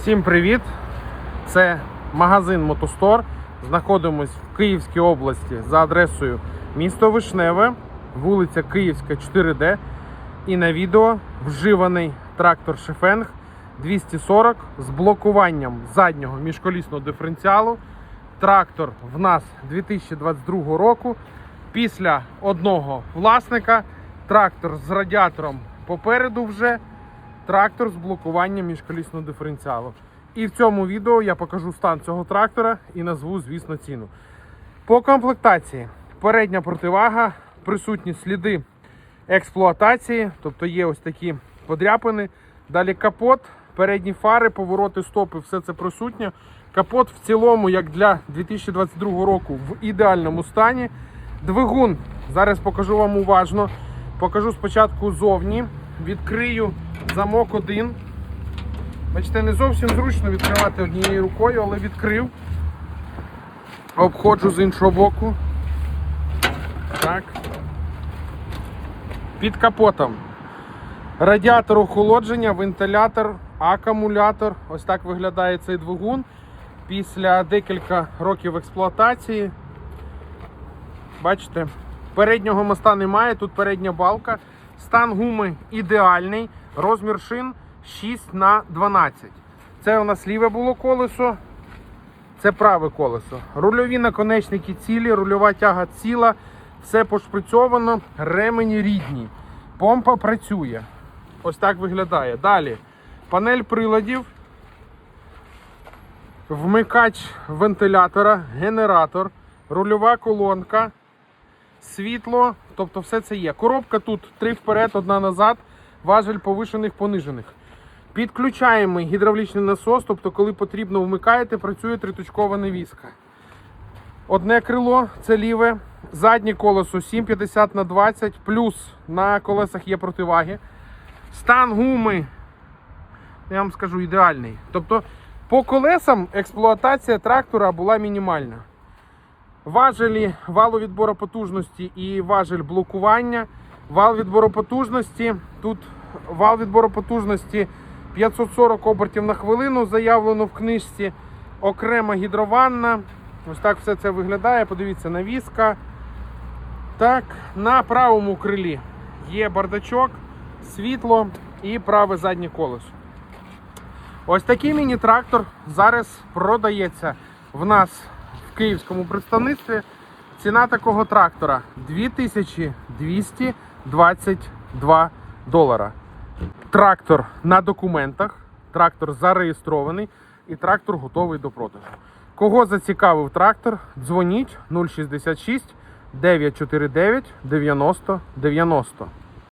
Всім привіт! Це магазин Мотостор. Знаходимось в Київській області за адресою місто Вишневе, вулиця Київська, 4D. І на відео вживаний трактор Шефенг 240 з блокуванням заднього міжколісного диференціалу. Трактор в нас 2022 року. Після одного власника трактор з радіатором попереду вже трактор з блокуванням міжколісного диференціалу. І в цьому відео я покажу стан цього трактора і назву, звісно, ціну. По комплектації передня противага, присутні сліди експлуатації, тобто є ось такі подряпини. Далі капот, передні фари, повороти, стопи, все це присутнє. Капот в цілому, як для 2022 року, в ідеальному стані. Двигун, зараз покажу вам уважно. Покажу спочатку зовні. Відкрию замок один. Бачите, не зовсім зручно відкривати однією рукою, але відкрив. Обходжу з іншого боку. Так. Під капотом. Радіатор охолодження, вентилятор, акумулятор. Ось так виглядає цей двигун. Після декілька років експлуатації. Бачите, переднього моста немає, тут передня балка. Стан гуми ідеальний. Розмір шин 6 на 12. Це у нас ліве було колесо. Це праве колесо. Рульові наконечники цілі, рульова тяга ціла, все пошприцьовано, ремені рідні. Помпа працює. Ось так виглядає. Далі панель приладів, вмикач вентилятора, генератор, рульова колонка, світло, тобто все це є. Коробка тут три вперед, одна назад, важель повишених, понижених. Підключаємо гідравлічний насос, тобто, коли потрібно, вмикаєте, працює триточкова навіска. Одне крило це ліве, заднє колесо 7,50 на 20, плюс на колесах є противаги. Стан гуми, я вам скажу, ідеальний. Тобто, по колесам експлуатація трактора була мінімальна. Важелі валу відбору потужності і важель блокування. Вал відбору потужності. Тут вал відбору потужності 540 обертів на хвилину заявлено в книжці. Окрема гідрованна. Ось так все це виглядає. Подивіться, навіска. Так, на правому крилі є бардачок, світло і праве заднє колесо. Ось такий міні-трактор зараз продається в нас в київському представництві. Ціна такого трактора 2222 долара. Трактор на документах, трактор зареєстрований і трактор готовий до продажу. Кого зацікавив трактор, дзвоніть 066 949 90 90.